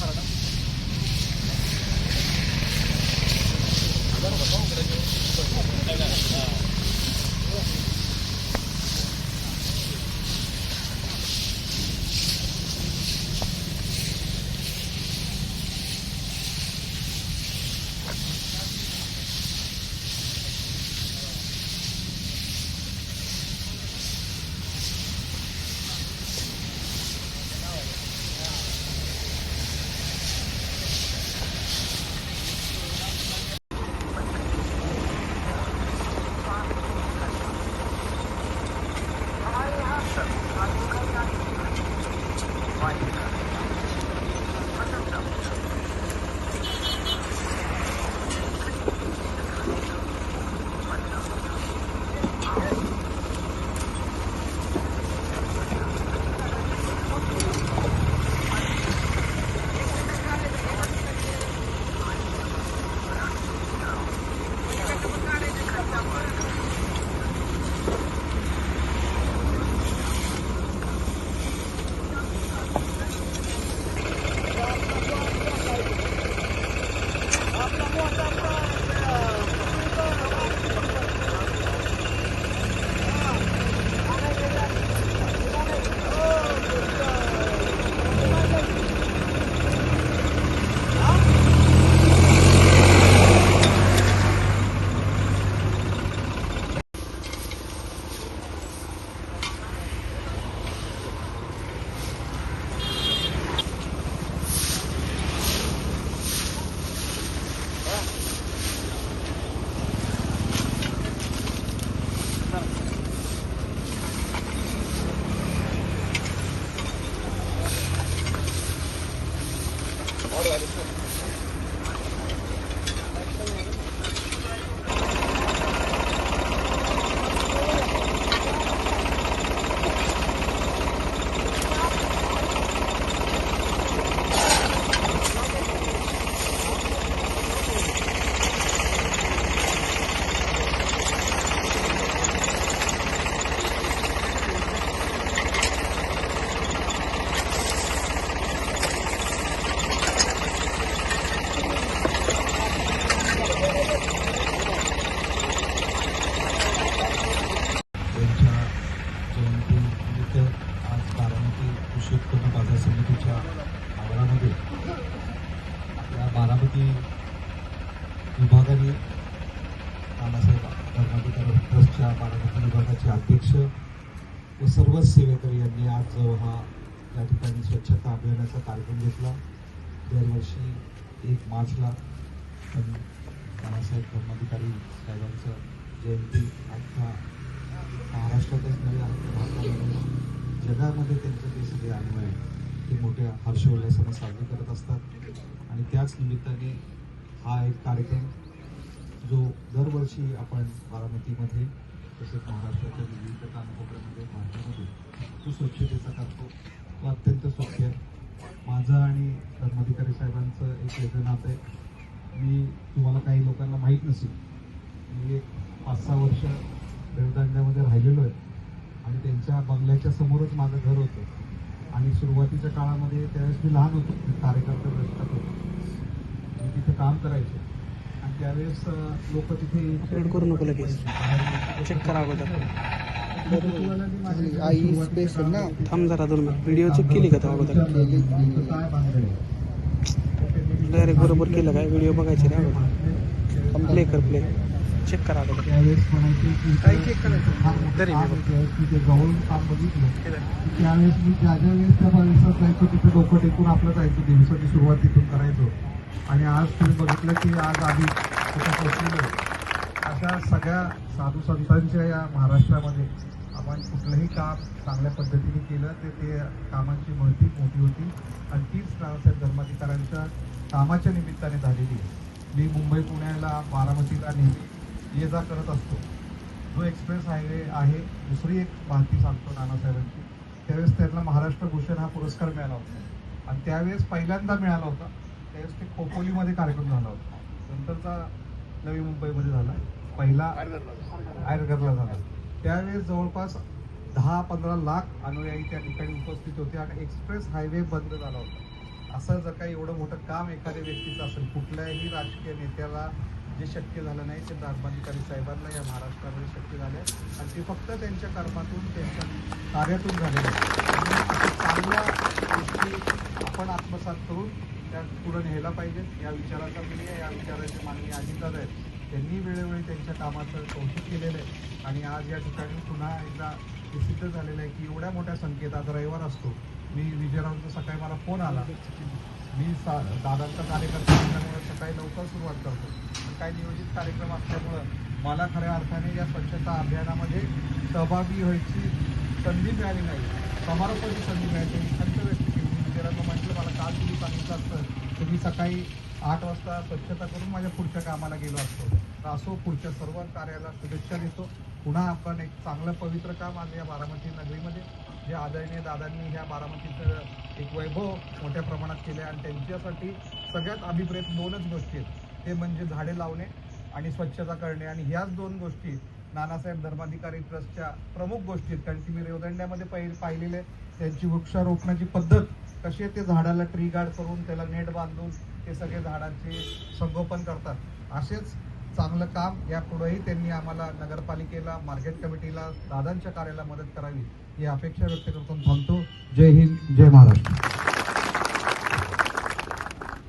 살아가? Ahora, विभागाने नानासाहेब धर्माधिकारी ट्रस्टच्या बारामती विभागाचे अध्यक्ष व सर्वच सेवेकरी यांनी आज हा या ठिकाणी स्वच्छता अभियानाचा कार्यक्रम घेतला. दरवर्षी एक मार्चला पण नानासाहेब धर्माधिकारी साहेबांचं जयंती अख्खा महाराष्ट्रातच नव्हे भारतामध्ये जगामध्ये त्यांचे जे सगळे अन्वय आहेत ते मोठ्या हर्षोल्लासानं साजरे करत असतात. आणि त्याच निमित्ताने हा एक कार्यक्रम जो दरवर्षी आपण बारामतीमध्ये तसेच महाराष्ट्राच्या विविध कानाकोपऱ्यामध्ये भारतामध्ये तो स्वच्छतेचा करतो तो अत्यंत सोप्य आहे. माझं आणि धर्माधिकारी साहेबांचं एक वेगळं नातं आहे. मी तुम्हाला काही लोकांना माहीत नसेल मी एक पाच सहा वर्ष देवदांड्यामध्ये राहिलेलो आहे आणि त्यांच्या बंगल्याच्या समोरच माझं घर होतं. आणि सुरुवातीच्या काळामध्ये त्यावेळेस मी लहान होतो मी कार्यकर्ता होतो. मी तिथे काम करायचे. आणि त्यावेळेस लोक तिथे करू नको लगेच. चेक करा अगोदर. आई स्पेस ना? थांब जरा दोन मिनिट. व्हिडिओ चेक केली का तो अगोदर? काय बांधले डायरेक्ट बरोबर केलं काय? व्हिडिओ बघायचे रे अगोदर. प्ले कर प्ले चेक करा अगोदर. त्यावेळेस म्हणायचे की काय check करायचं? तरी मी काम होतं, की ते जवळून काम बघितलं. की त्यावेळेस मी ज्या ज्या वेळेस त्या परिसरात जायचो तिथे डोकं टेकून आपलं जायचो. दिवसाची सुरुवात तिथून करायचो. आणि आज तुम्ही बघितलं की आज आम्ही कुठं पोहोचलेलो अशा सगळ्या साधू संतांच्या या महाराष्ट्रामध्ये आपण कुठलंही काम चांगल्या पद्धतीने केलं ते ते कामांची महती मोठी होती. आणि तीच नानासाहेब धर्माधिकाऱ्यांच्या कामाच्या निमित्ताने झालेली आहे. मी मुंबई पुण्याला बारामतीला नेहमी ये जा करत असतो. जो एक्सप्रेस हायवे आहे दुसरी एक माहिती सांगतो नानासाहेबांची. त्यावेळेस त्यांना महाराष्ट्र भूषण हा पुरस्कार मिळाला होता. आणि त्यावेळेस पहिल्यांदा मिळाला होता. त्यावेळेस ते खोपोलीमध्ये कार्यक्रम झाला होता. नंतरचा नवी मुंबईमध्ये झाला. पहिला आयरगरला झाला. त्यावेळेस जवळपास दहा पंधरा लाख अनुयायी त्या ठिकाणी उपस्थित होते आणि एक्सप्रेस हायवे बंद झाला होता. असं जर काही एवढं मोठं काम एखाद्या व्यक्तीचं असेल कुठल्याही राजकीय नेत्याला जे शक्य झालं नाही ते धर्माधिकारी साहेबांना या महाराष्ट्रामध्ये शक्य झालं आणि ते फक्त त्यांच्या कर्मातून त्यांच्या कार्यातून झालेलं आहे. चांगल्या गोष्टी आपण आत्मसात करून त्या पुढं न्यायला पाहिजेत या विचाराचा मी या विचाराचे माननीय अजितदादा आहेत. त्यांनी वेळोवेळी त्यांच्या कामाचं कौतुक केलेलं आहे. आणि आज या ठिकाणी पुन्हा एकदा हे सिद्ध झालेलं आहे की एवढ्या मोठ्या संख्येत आज रविवार असतो. मी विजयरावचा सकाळी मला फोन आला. मी सा दादांचा कार्यकर्ता असल्यामुळे सकाळी लवकर सुरुवात करतो. पण काही नियोजित कार्यक्रम असल्यामुळं मला खऱ्या अर्थाने या स्वच्छता अभियानामध्ये सहभागी व्हायची संधी मिळाली नाही. समारोपाची संधी मिळाली संत व्यक्ती केली मग म्हटलं मला काल तुम्ही सांगितलं असतं तर मी सकाळी आठ वाजता स्वच्छता करून माझ्या पुढच्या कामाला गेलो असतो. तर असो पुढच्या सर्व कार्याला शुभेच्छा देतो. पुन्हा आपण एक चांगलं पवित्र काम आज या बारामती नगरीमध्ये जे आदरणीय दादांनी ह्या बारामतीचं एक वैभव मोठ्या प्रमाणात केले आणि त्यांच्यासाठी सगळ्यात अभिप्रेत दोनच गोष्टी आहेत. ते म्हणजे झाडे लावणे आणि स्वच्छता करणे. आणि ह्याच दोन गोष्टी नानासाहेब धर्माधिकारी ट्रस्टच्या प्रमुख गोष्टी आहेत. कारण की मी रेवदंड्यामध्ये पहिले पाहिलेले त्यांची वृक्षारोपणाची पद्धत कसे ते झाडाला ट्री गार्ड करून त्याला नेट बांधून ते सगळे झाडांचे संगोपन करतात. असेच चांगलं काम यापुढेही त्यांनी आम्हाला नगरपालिकेला मार्केट कमिटीला दादांच्या कार्याला मदत करावी ही अपेक्षा व्यक्त करतो थांबतो. जय हिंद जय महाराष्ट्र.